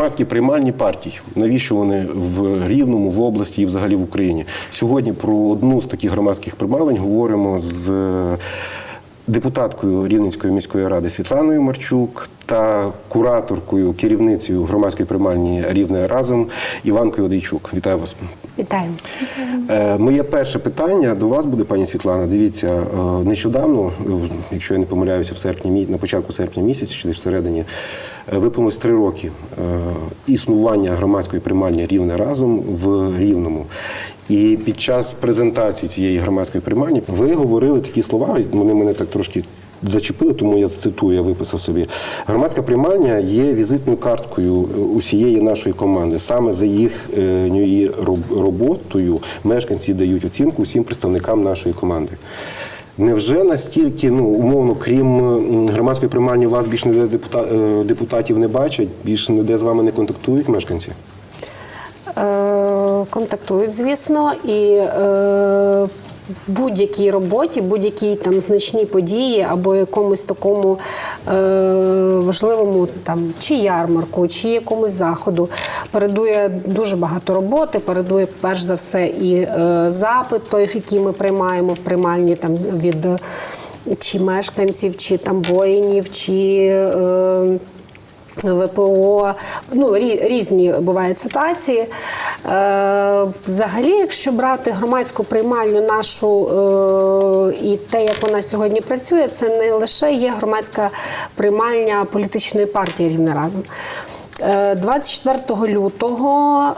громадські приймальні партій. Навіщо вони в Рівному, в області і взагалі в Україні? Сьогодні про одну з таких громадських приймалень говоримо з депутаткою Рівненської міської ради Світланою Марчук та кураторкою, керівницею громадської приймальні Рівне разом Іванкою Одейчук. Вітаю вас. Вітаю. Е, Моє перше питання до вас буде, пані Світлана. Дивіться, е, нещодавно, е, якщо я не помиляюся, в серпні на початку серпня місяця чи всередині, виповнилось три роки існування громадської приймальні рівне разом в Рівному. І під час презентації цієї громадської приймальні ви говорили такі слова, вони мене так трошки зачепили, тому я зацитую, я виписав собі. Громадська приймальня є візитною карткою е, усієї нашої команди. Саме за їхньою роботою мешканці дають оцінку усім представникам нашої команди. Невже настільки, ну умовно, крім громадської приймальні, вас більш ніде депута- е, депутатів не бачать, більш ніде з вами не контактують мешканці? Е, контактують, звісно, і е, будь-якій роботі, будь-якій там значній події або якомусь такому е, важливому там чи ярмарку, чи якомусь заходу передує дуже багато роботи. Передує перш за все і е, запит, той, який ми приймаємо в приймальні там від е, чи мешканців, чи там воїнів, чи е, ВПО, ну різні бувають ситуації. Е, взагалі, якщо брати громадську приймальню нашу е, і те, як вона сьогодні працює, це не лише є громадська приймальня політичної партії рівне разом. Е, 24 лютого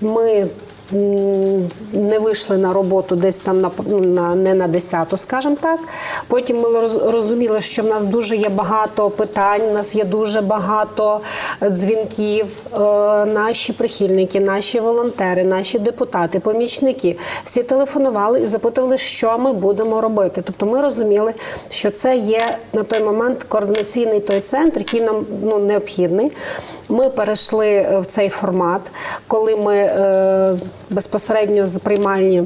ми не вийшли на роботу десь там на, ну, на не на 10, скажімо так. Потім ми розуміли, що в нас дуже є багато питань, у нас є дуже багато е, дзвінків. Е, наші прихильники, наші волонтери, наші депутати, помічники всі телефонували і запитували, що ми будемо робити. Тобто ми розуміли, що це є на той момент координаційний той центр, який нам ну, необхідний. Ми перейшли е, в цей формат, коли ми безпосередньо з приймальні.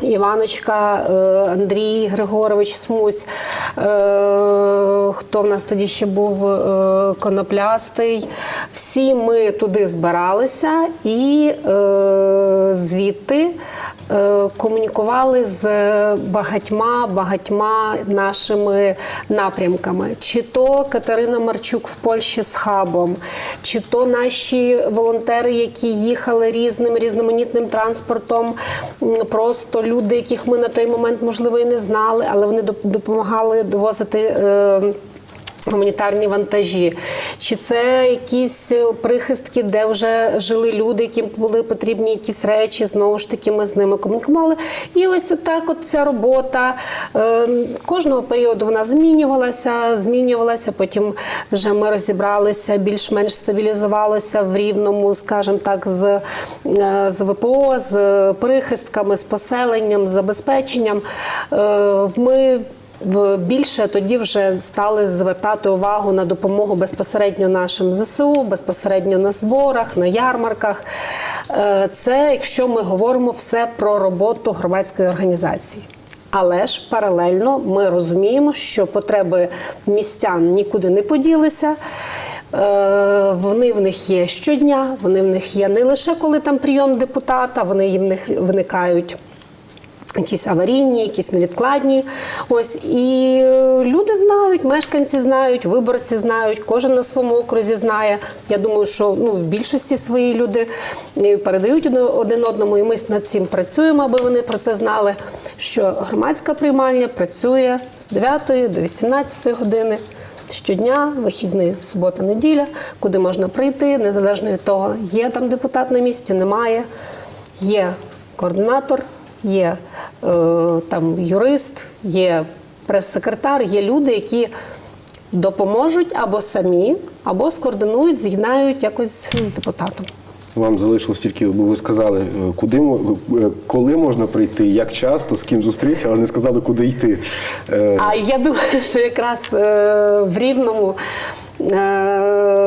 Іваночка, е, Андрій Григорович Смусь, е, хто в нас тоді ще був е, коноплястий. Всі ми туди збиралися і звідти комунікували з багатьма багатьма нашими напрямками. Чи то Катерина Марчук в Польщі з хабом, чи то наші волонтери, які їхали різним різноманітним транспортом, просто люди, яких ми на той момент можливо і не знали, але вони доп- допомагали довозити. Гуманітарні вантажі, чи це якісь е, прихистки, де вже жили люди, яким були потрібні якісь речі. Знову ж таки, ми з ними комунікували. І ось так, от ця робота е, кожного періоду вона змінювалася, змінювалася. Потім вже ми розібралися, більш-менш стабілізувалося в рівному, скажімо так, з, е, з ВПО, з прихистками, з поселенням, з забезпеченням. Ми більше тоді вже стали звертати увагу на допомогу безпосередньо нашим ЗСУ, безпосередньо на зборах, на ярмарках. Е, Це якщо ми говоримо все про роботу громадської організації. Але ж паралельно ми розуміємо, що потреби містян нікуди не поділися. Е, Вони в них є щодня, вони в них є не лише коли там прийом депутата, вони них виникають якісь аварійні, якісь невідкладні. Ось і е, люди знають, мешканці знають, виборці знають, кожен на своєму окрузі знає. Я думаю, що ну, в більшості свої люди е, передають один- одному, і ми над цим працюємо, аби вони про це знали. Що громадська приймальня працює з 9 до 18 години. Щодня, вихідний субота, неділя, куди можна прийти, незалежно від того, є там депутат на місці, немає. Є координатор, є е, там юрист, є прес-секретар, є люди, які допоможуть або самі, або скоординують, з'єднають якось з депутатом. Вам залишилось тільки, бо ви сказали, е, куди е, коли можна прийти, як часто, з ким зустрітися, але не сказали, куди йти. Е, А я думаю, що якраз в Рівному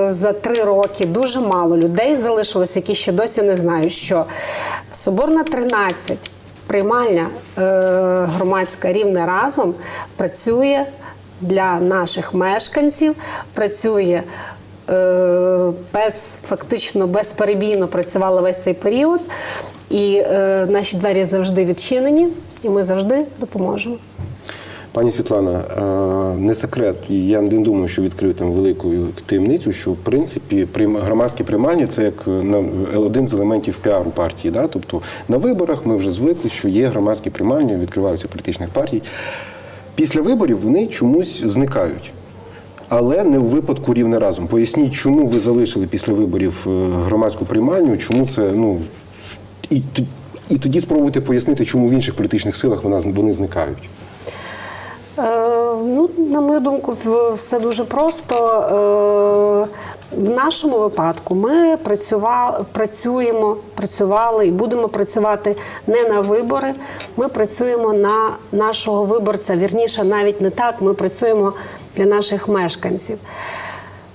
за три роки дуже мало людей залишилось, які ще досі не знають, що Соборна 13, приймальня е, громадська рівне разом працює для наших мешканців, працює е, без фактично безперебійно працювала весь цей період, і е, наші двері завжди відчинені, і ми завжди допоможемо. Пані Світлана, е, не секрет, і я не думаю, що відкрию там велику таємницю, що в принципі громадські приймальні це як е, на- один з елементів піару партії. Да? Тобто на виборах ми вже звикли, що є громадські приймальні, відкриваються політичних партій. Після виборів вони чомусь зникають. Але не в випадку рівне разом. Поясніть, чому ви залишили після виборів е, громадську приймальню, чому це ну і, і тоді спробуйте пояснити, чому в інших політичних силах вона вони зникають. Ну, на мою думку, все дуже просто. Е, в нашому випадку ми працювали, працюємо, працювали і будемо працювати не на вибори. Ми працюємо на нашого виборця. Вірніше, навіть не так. Ми працюємо для наших мешканців.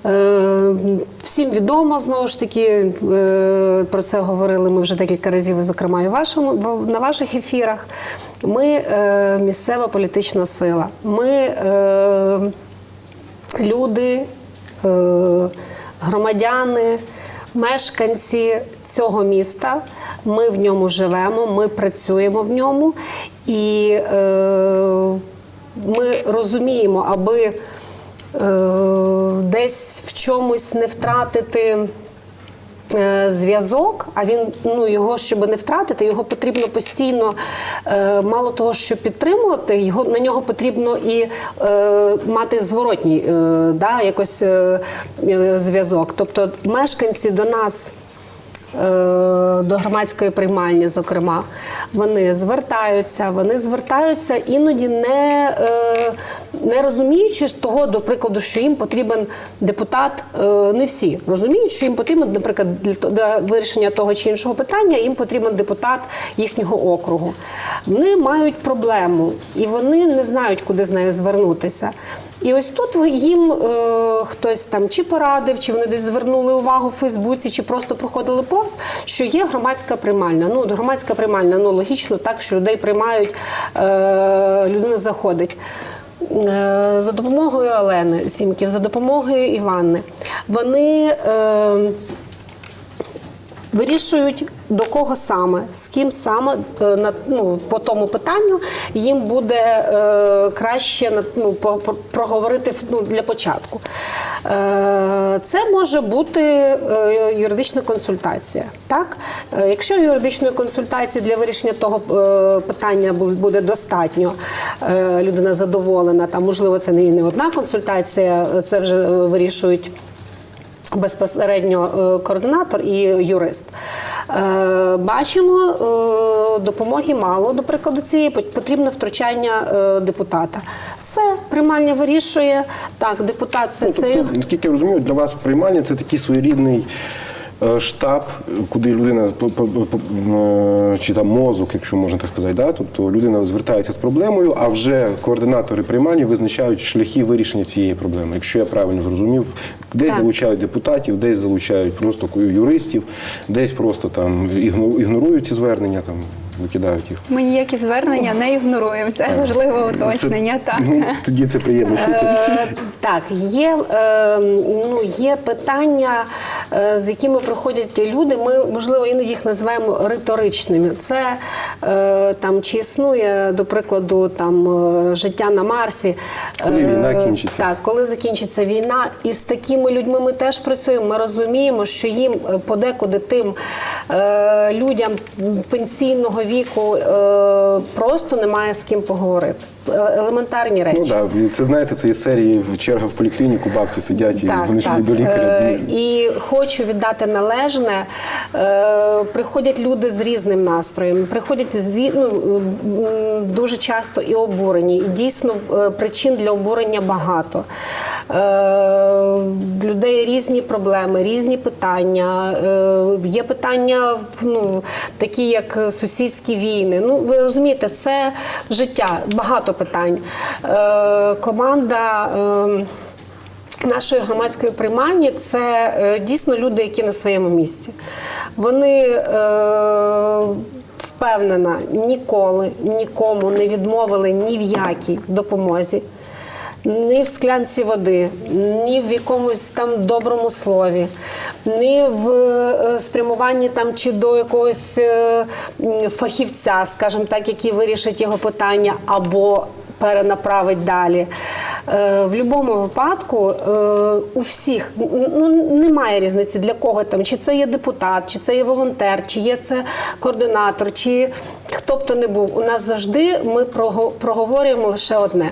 Е, Всім відомо знову ж таки е, про це говорили ми вже декілька разів, зокрема і вашому на ваших ефірах. Ми е, місцева політична сила. Ми люди, громадяни, мешканці цього міста. Ми в ньому живемо, ми працюємо в ньому, і ми розуміємо, аби десь в чомусь не втратити. е, Зв'язок, а він ну його, щоб не втратити, його потрібно постійно, е, мало того, що підтримувати, його на нього потрібно і е, мати зворотній е, да, якось е, е, зв'язок. Тобто мешканці до нас е, до громадської приймальні, зокрема, вони звертаються, вони звертаються іноді не, е, не розуміючи того, до прикладу, що їм потрібен депутат, е, не всі розуміють, що їм потрібен, наприклад, для вирішення того чи іншого питання, їм потрібен депутат їхнього округу. Вони мають проблему і вони не знають, куди з нею звернутися. І ось тут їм е, хтось там чи порадив, чи вони десь звернули увагу в Фейсбуці, чи просто проходили повз, що є громадська приймальня. Ну, громадська приймальня, ну логічно так, що людей приймають, е, людина заходить. Е, За допомогою Олени Сімків, за допомогою Іванни, вони е, вирішують до кого саме, з ким саме е, ну, по тому питанню їм буде е, краще ну, проговорити ну, для початку. Е, це може бути е, юридична консультація. Так? Е, якщо юридичної консультації для вирішення того питання буде достатньо, е, людина задоволена, там можливо це не, не одна консультація, це вже вирішують безпосередньо координатор і юрист. Е, Бачимо, е, допомоги мало, до прикладу, цієї пот- потрібне втручання е, депутата. Все, приймальня вирішує. Так, депутат це Ну, це. тобто, наскільки я розумію, для вас приймальня це такий своєрідний штаб, куди людина е, чи там мозок, якщо можна так сказати, да? тобто людина звертається з проблемою, а вже координатори приймання визначають шляхи вирішення цієї проблеми. Якщо я правильно зрозумів, десь Так. залучають депутатів, десь залучають просто юристів, десь просто там ігно- ігнорують ці звернення, там викидають їх. Ми ніякі звернення не ігноруємо. Це важливе уточнення. Так. Ну, тоді це приємно чути. Е, Так, є, е, ну, є питання, е, з якими приходять люди. Ми, можливо, іноді їх називаємо риторичними. Це е, там, чи існує, до прикладу, там, життя на Марсі. Коли війна кінчиться. Так, коли закінчиться війна, і з такими людьми ми теж працюємо. Ми розуміємо, що їм подекуди тим е, людям пенсійного віку е, просто немає з ким поговорити. Е, Елементарні речі. Ну да, це знаєте, це із серії в черга в поліклініку, бабці сидять і вони ж до лікаря. Е. І хочу віддати належне. Е, Приходять люди з різним настроєм, приходять з ну, дуже часто і обурені. І дійсно причин для обурення багато. В людей різні проблеми, різні питання. Є питання ну, такі, як сусідські війни. Ну, ви розумієте, це життя, багато питань. Е, Команда. е, Нашої громадської приймальні це е, дійсно люди, які на своєму місці. Вони е, впевнена, ніколи нікому не відмовили ні в якій допомозі. Ні в склянці води, ні в якомусь там доброму слові, ні в е, спрямуванні там чи до якогось е, фахівця, скажімо так, який вирішить його питання або перенаправить далі. Е, В будь-якому випадку у всіх ну, немає різниці для кого там, чи це є депутат, чи це є волонтер, чи є це координатор, чи хто б то не був. У нас завжди ми проговорюємо лише одне.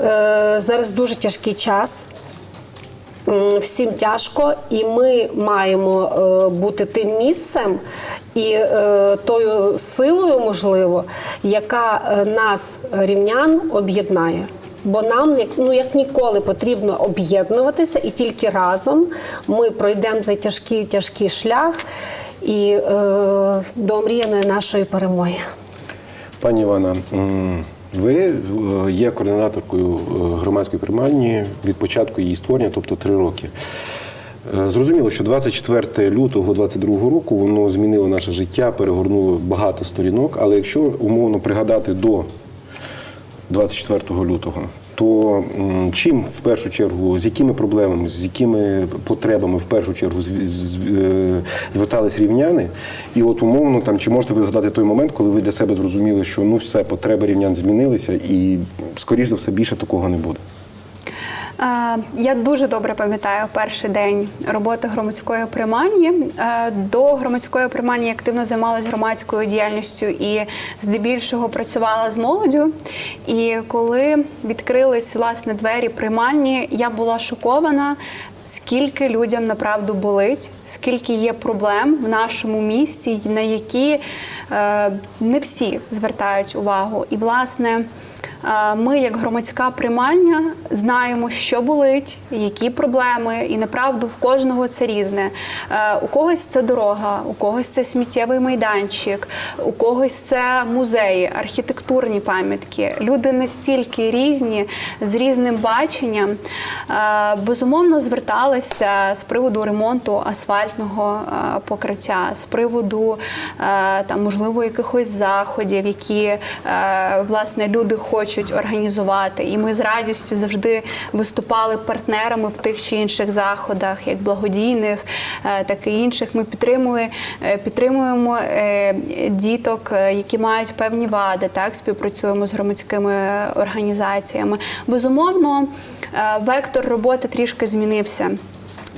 Е, Зараз дуже тяжкий час. Всім тяжко, і ми маємо е, бути тим місцем і е, тою силою, можливо, яка нас, рівнян, об'єднає. Бо нам ну як ніколи потрібно об'єднуватися, і тільки разом ми пройдемо цей тяжкий тяжкий шлях і е, до омріяної нашої перемоги. Пані Івана, ви е, є координаторкою е, громадської приймальні від початку її створення, тобто три роки. Е, Зрозуміло, що 24 лютого 22 року воно змінило наше життя, перегорнуло багато сторінок. Але якщо умовно пригадати до 24 лютого, то чим в першу чергу, з якими проблемами, з якими потребами в першу чергу е, звертались рівняни? І от умовно там чи можете ви згадати той момент, коли ви для себе зрозуміли, що ну все, потреби рівнян змінилися, і скоріш за все більше такого не буде? Я дуже добре пам'ятаю перший день роботи громадської приймальні. Е, До громадської приймальні я активно займалася громадською діяльністю і здебільшого працювала з молоддю. І коли відкрились власне двері приймальні, я була шокована. Скільки людям направду болить, скільки є проблем в нашому місті, на які е, не всі звертають увагу. І власне Ми, як громадська приймальня, знаємо, що болить, які проблеми, і направду в кожного це різне. Е, У когось це дорога, у когось це сміттєвий майданчик, у когось це музеї, архітектурні пам'ятки. Люди настільки різні, з різним баченням. Е, Безумовно, зверталися з приводу ремонту асфальтного е, покриття, з приводу там, можливо, якихось заходів, які власне люди хочуть організувати. І ми з радістю завжди виступали партнерами в тих чи інших заходах, як благодійних, е, так і інших. Ми е, підтримуємо е, діток, які мають певні вади, так співпрацюємо з громадськими організаціями. Безумовно, вектор роботи трішки змінився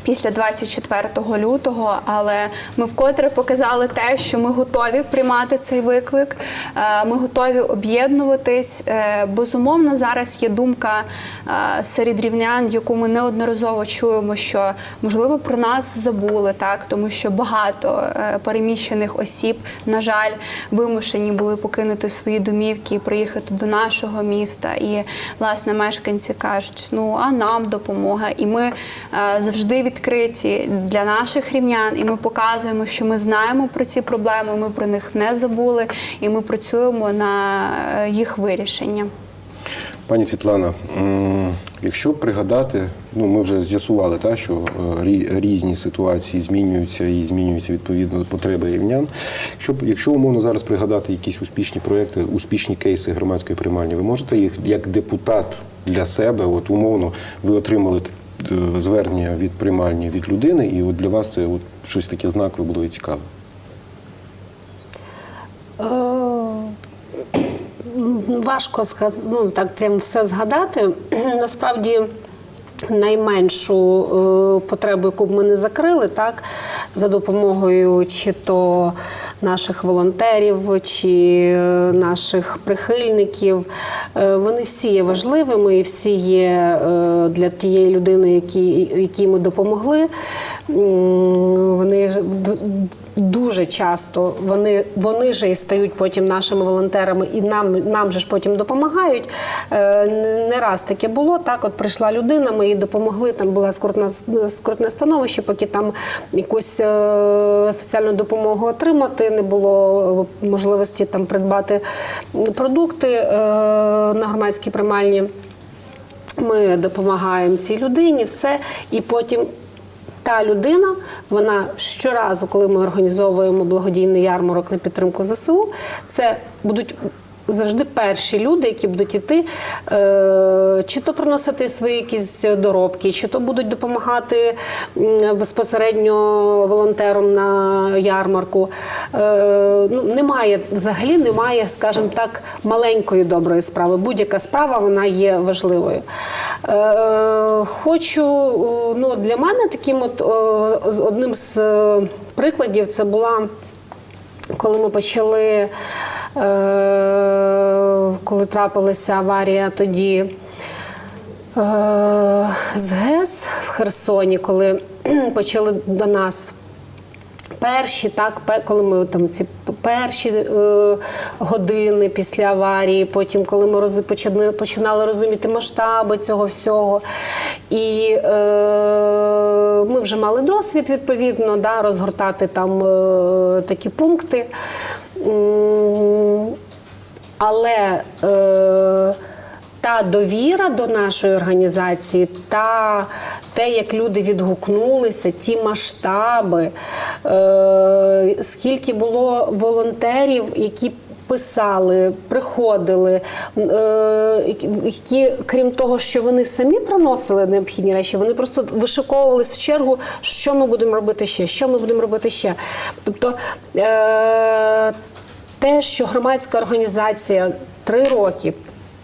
після 24 лютого, але ми вкотре показали те, що ми готові приймати цей виклик. е, Ми готові об'єднуватись. Е, Безумовно, зараз є думка е, серед рівнян, яку ми неодноразово чуємо, що можливо про нас забули, так тому що багато переміщених осіб, на жаль, вимушені були покинути свої домівки і приїхати до нашого міста. І власне мешканці кажуть, ну а нам допомога. І ми завжди відкриті для наших рівнян, і ми показуємо, що ми знаємо про ці проблеми, ми про них не забули, і ми працюємо на е, їх вирішення. Пані Світлана, якщо пригадати, ну ми вже з'ясували, та, що е, різні ситуації змінюються і змінюються відповідно потреби рівнян. Якщо, якщо умовно зараз пригадати якісь успішні проекти, успішні кейси громадської приймальні, ви можете їх як депутат для себе, от умовно, ви отримали звернення від приймальні від людини, і от для вас це от щось таке знакове було і цікаве. Е, Важко ну, так прям все згадати. Насправді найменшу е, потребу, яку б ми не закрили, так, за допомогою чи то наших волонтерів, чи е, наших прихильників. Е, Вони всі є важливими і всі є е, для тієї людини, які, якій ми допомогли. Вони дуже часто вони, вони ж і стають потім нашими волонтерами, і нам, нам же ж потім допомагають. Е, Не раз таке було. Так, от прийшла людина, ми їй допомогли. Там була скрутне, скрутне становище, поки там якусь е, соціальну допомогу отримати, не було можливості там придбати продукти е, на громадській приймальні. Ми допомагаємо цій людині, все, і потім. Та людина, вона щоразу, коли ми організовуємо благодійний ярмарок на підтримку ЗСУ, це будуть завжди перші люди, які будуть іти, е, чи то приносити свої якісь доробки, чи то будуть допомагати безпосередньо волонтерам на ярмарку. Е, ну, немає взагалі немає, скажімо так, маленької доброї справи. Будь-яка справа вона є важливою. Е, хочу, ну, для мене таким от одним з прикладів це була коли ми почали, коли трапилася аварія тоді е, з ГЕС в Херсоні, коли почали до нас. Перші, так, коли ми там ці перші е, години після аварії, потім, коли ми роз, почали, починали розуміти масштаби цього всього. І е, ми вже мали досвід, відповідно, да, розгортати там е, такі пункти. Але е, та довіра до нашої організації, та те, як люди відгукнулися, ті масштаби, е, скільки було волонтерів, які писали, приходили, е, які- крім того, що вони самі приносили необхідні речі, вони просто вишиковувались в чергу, що ми будемо робити ще, що ми будемо робити ще. Тобто е, те, що громадська організація три роки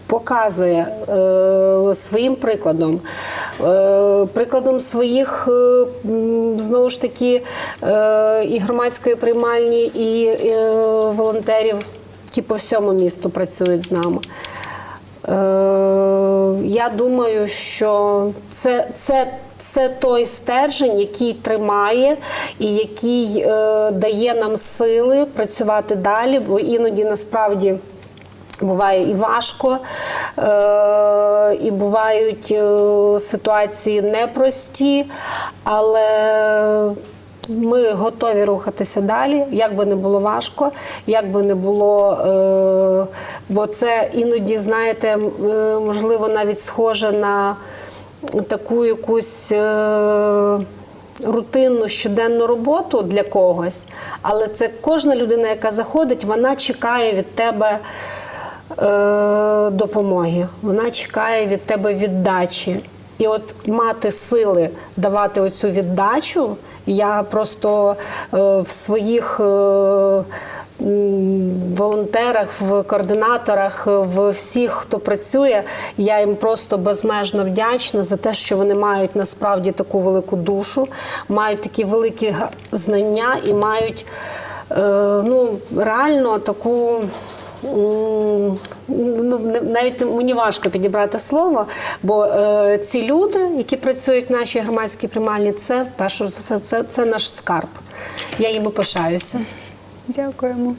показує е, своїм прикладом, е, прикладом своїх е, знову ж таки е, і громадської приймальні, і е, волонтерів, які по всьому місту працюють з нами. Е, Я думаю, що це, це, це той стержень, який тримає і який е, дає нам сили працювати далі, бо іноді насправді. Буває і важко, е, і бувають е, ситуації непрості, але ми готові рухатися далі, як би не було важко, як би не було, е, бо це іноді, знаєте, е, можливо, навіть схоже на таку якусь. е, Рутинну щоденну роботу для когось, але це кожна людина, яка заходить, вона чекає від тебе допомоги. Вона чекає від тебе віддачі. І от мати сили давати оцю віддачу, я просто е, в своїх. Е, волонтерах, в координаторах, в всіх, хто працює, я їм просто безмежно вдячна за те, що вони мають насправді таку велику душу, мають такі великі знання і мають е, ну, реально таку. Ну, не- навіть мені важко підібрати слово, бо е, ці люди, які працюють в нашій громадській приймальні, це перше це, це, це наш скарб. Я їм пишаюся. Дякуємо.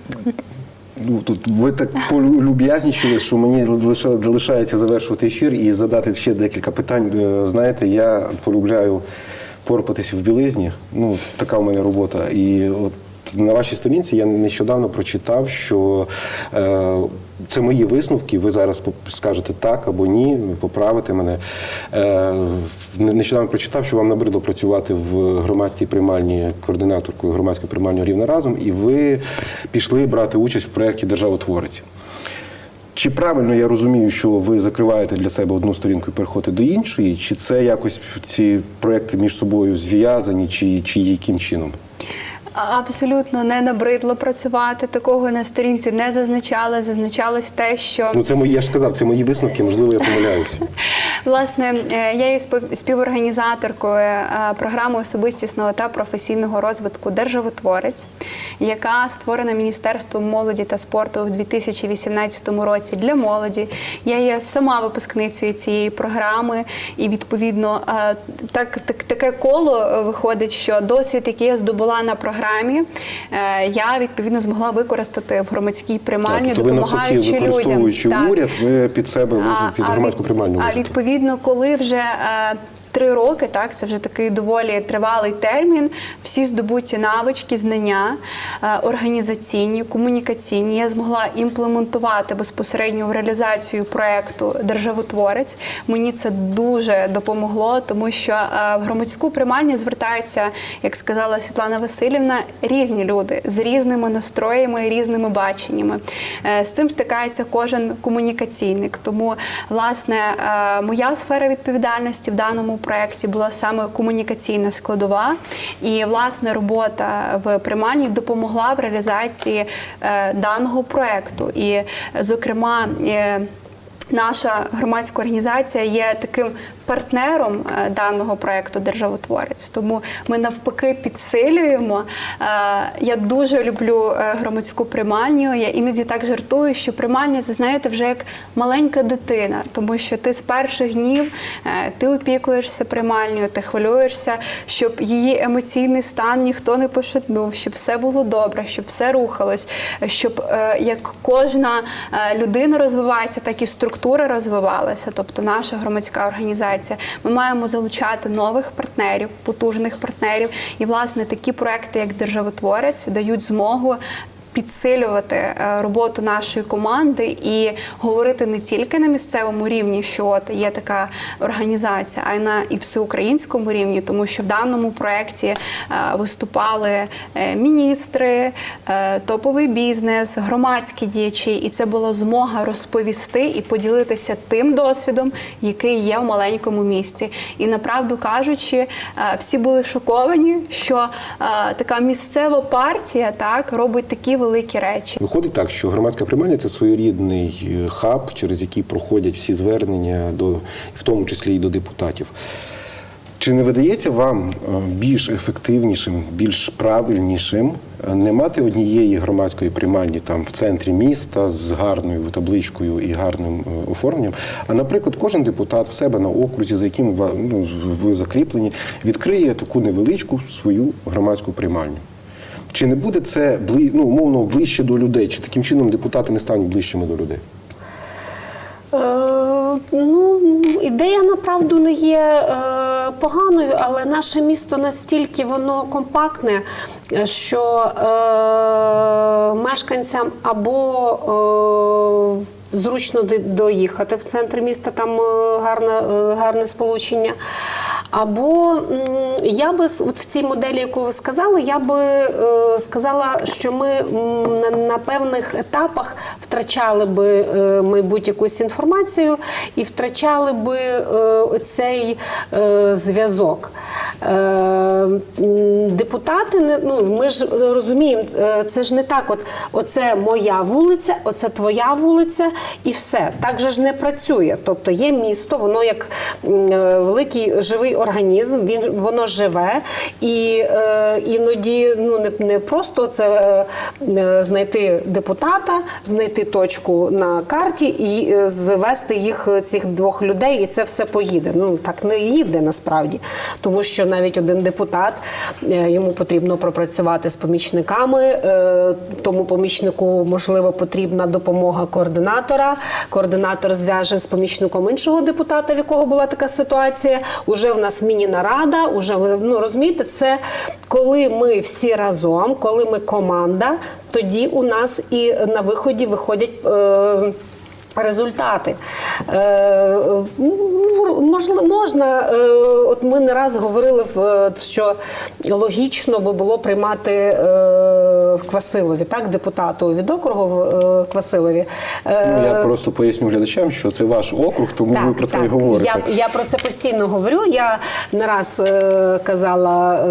Ну, Тут ви так полюб'язнічили, що мені лише лишається завершувати ефір і задати ще декілька питань. Е, Знаєте, я полюбляю порпатися в білизні. Ну, така у мене робота. І от на вашій сторінці я нещодавно прочитав, що е, це мої висновки. Ви зараз скажете так або ні, поправите мене. Е, нещодавно прочитав, що вам набридло працювати в громадській приймальні координаторкою громадської приймальні рівна разом, і ви пішли брати участь в проєкті Державотворець. Чи правильно я розумію, що ви закриваєте для себе одну сторінку і переходите до іншої? Чи це якось ці проекти між собою зв'язані, чи, чи яким чином? Абсолютно не набридло працювати. Такого на сторінці не зазначали. Зазначалось те, що Ну це мої, я ж сказав, це мої висновки, можливо, я помиляюся. Власне, е, я є спів- співорганізаторкою е, програми особистісного та професійного розвитку Державотворець, яка створена Міністерством молоді та спорту в 2018 році для молоді. Я є сама випускницею цієї програми, і відповідно е, так, так таке коло виходить, що досвід, який я здобула на програмі, е, я відповідно змогла використати в громадській приймальні, тобто ви навпаки, допомагаючи людям. використовуючи уряд, ви під себе А- під громадську приймальню А ложите. відповідно, коли вже е, три роки, так це вже такий доволі тривалий термін. Всі здобуті навички, знання е, організаційні, комунікаційні. Я змогла імплементувати безпосередньо в реалізацію проекту Державотворець. Мені це дуже допомогло, тому що е, в громадську приймальню звертаються, як сказала Світлана Васильівна, різні люди з різними настроями різними баченнями. Е, З цим стикається кожен комунікаційник. Тому, власне, моя сфера відповідальності в даному проєкті була саме комунікаційна складова, і власне робота в приймальні допомогла в реалізації е, даного проєкту. І, зокрема, е, Наша громадська організація є таким партнером е, даного проекту Державотворець. Тому ми навпаки підсилюємо. Е, Я дуже люблю е, громадську приймальню. Я іноді так жартую, що приймальня це знаєте вже як маленька дитина, тому що ти з перших днів ти опікуєшся приймальнею, ти хвилюєшся, щоб її емоційний стан ніхто не пошатнув, щоб все було добре, щоб все рухалось, щоб як кожна людина розвивається, так і структура розвивалася. Тобто наша громадська організація. Ми маємо залучати нових партнерів, потужних партнерів. І власне такі проекти, як Державотворець, дають змогу. Підсилювати е, роботу нашої команди і говорити не тільки на місцевому рівні, що от є така організація, а й на і всеукраїнському рівні, тому що в даному проєкті е, виступали е, міністри, топовий бізнес, громадські діячі, і це була змога розповісти і поділитися тим досвідом, який є в маленькому місті. І направду кажучи, всі були шоковані, що така місцева партія так робить такі великі речі. Виходить так, що громадська приймальня це своєрідний е, хаб, через який проходять всі звернення, до, в тому числі і до депутатів. Чи не видається вам е, більш ефективнішим, більш правильнішим е, не мати однієї громадської приймальні там в центрі міста з гарною табличкою і гарним оформленням, а наприклад, кожен депутат в себе на окрузі, за яким ну, ви закріплені, відкриє таку невеличку свою громадську приймальню? Чи не буде це ну, умовно ближче до людей? Чи таким чином депутати не стануть ближчими до людей? Е, ну, ідея направду не є е, поганою, але наше місто настільки воно компактне, що е, мешканцям або е, зручно доїхати в центр міста, там е, гарне, гарне сполучення. Або я би от в цій моделі, яку ви сказали, я би е, сказала, що ми на, на певних етапах втрачали би е, мабуть якусь інформацію і втрачали би е, оцей е, зв'язок. Е, депутати ну ми ж розуміємо, е, це ж не так. От оце моя вулиця, оце твоя вулиця, і все. Так же ж не працює. Тобто є місто, воно як е, великий живий організм, він воно живе, і е, іноді ну не, не просто це е, е, знайти депутата, знайти точку на карті і е, звести їх е, цих двох людей, і це все поїде. Ну так не їде насправді, тому що навіть один депутат е, йому потрібно пропрацювати з помічниками, е, тому помічнику можливо потрібна допомога координатора. Координатор зв'яже з помічником іншого депутата, в якого була така ситуація. Уже в нас міні-нарада, уже ну розумієте, це коли ми всі разом, коли ми команда, тоді у нас і на виході виходять. Е, Результати Е, ну, можна. е, От ми не раз говорили, в- що логічно би було приймати е, в Квасилові, так, депутату від округу в е, Квасилові. Е, Ну, я просто поясню глядачам, що це ваш округ, тому ви про це і говорите. Я, я про це постійно говорю. Я не раз е, казала е,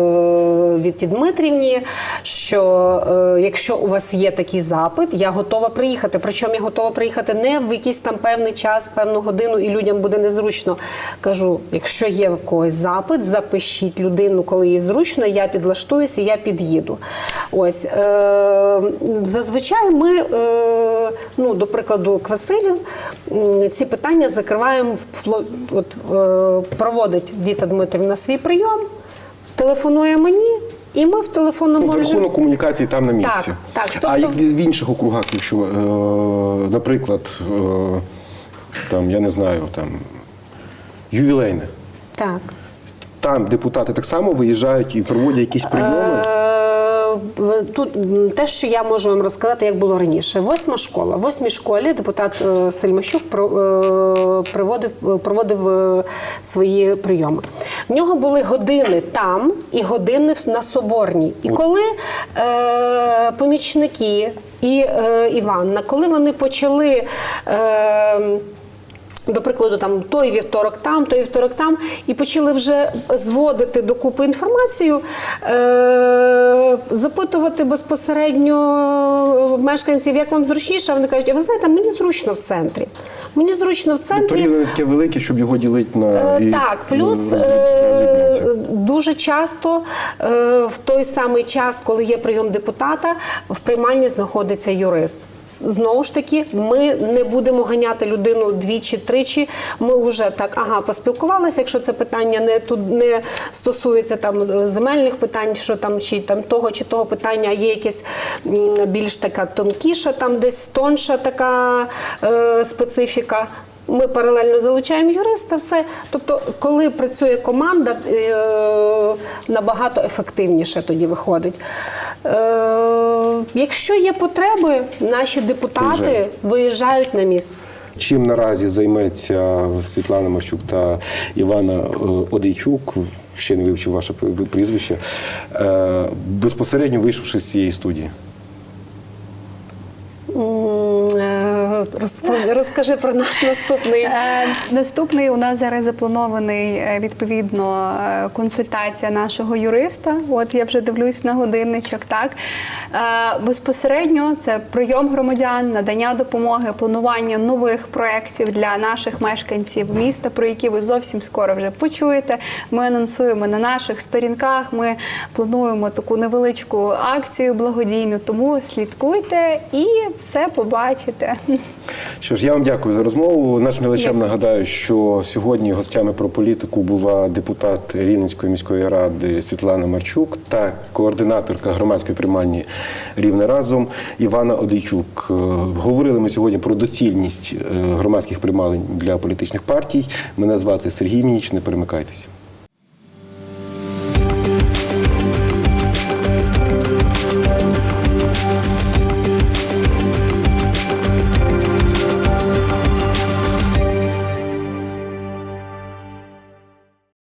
Вітті Дмитрівні, що е, якщо у вас є такий запит, я готова приїхати. Причому я готова приїхати не в якийсь там певний час, певну годину, і людям буде незручно. Кажу, якщо є в когось запит, запишіть людину, коли їй зручно, я підлаштуюся, я під'їду. Ось е, зазвичай ми, е, ну, до прикладу, Квасилів, ці питання закриваємо от, е, проводить Віта Дмитрівна свій прийом, телефонує мені, і ми в телефонному Ну, за режимі. рахунок комунікації там на місці. Так, так, а тобто- як в інших округах, якщо, е, наприклад, е, там, я не знаю, там, ювілейне. Так. там депутати так само виїжджають і проводять якісь прийоми. Е, Тут те, що я можу вам розказати, як було раніше. Восьма школа. В восьмій школі депутат е, Стельмащук про- е, проводив е, свої прийоми. В нього були години там і години на Соборній. І коли е, помічники і е, Іванна, коли вони почали. Е, до прикладу, там той вівторок там, той вівторок там, і почали вже зводити докупи інформацію, е- запитувати безпосередньо мешканців, як вам зручніше. Вони кажуть, а ви знаєте, мені зручно в центрі. Мені зручно в центрі. Тобто таке велике, щоб його ділити на Е, і- Так, плюс е, дуже часто е, в той самий час, коли є прийом депутата, в приймальні знаходиться юрист. Знову ж таки, ми не будемо ганяти людину двічі, тричі. Ми вже так ага, поспілкувалися. Якщо це питання не тут не стосується там е, земельних питань, що там чи там того чи того питання, є якесь більш така тонкіша, там десь тонша така е, специфіка. Ми паралельно залучаємо юриста, все. Тобто, коли працює команда, набагато ефективніше тоді виходить. Е, Якщо є потреби, наші депутати Виїжджають. на місце. Чим наразі займеться Світлана Мащук та Івана е, Одейчук, ще не вивчив ваше прізвище, е, безпосередньо вийшовши з цієї студії? М, е, розпо- Розкажи про наш наступний. Е, Наступний у нас зараз запланований е, відповідно е, консультація нашого юриста. От я вже дивлюсь на годинничок. Так безпосередньо це прийом громадян, надання допомоги, планування нових проєктів для наших мешканців міста, про які ви зовсім скоро вже почуєте. Ми анонсуємо на наших сторінках. Ми плануємо таку невеличку акцію благодійну. Тому слідкуйте і все побачите. Що ж, я вам дякую за розмову. Нашим глядачам нагадаю, що сьогодні гостями про політику була депутат Рівненської міської ради Світлана Марчук та координаторка громадської приймальні Рівне разом Івана Одейчук. Е, Говорили ми сьогодні про доцільність е, громадських приймалень для політичних партій. Мене звати Сергій Мініч. Не перемикайтеся.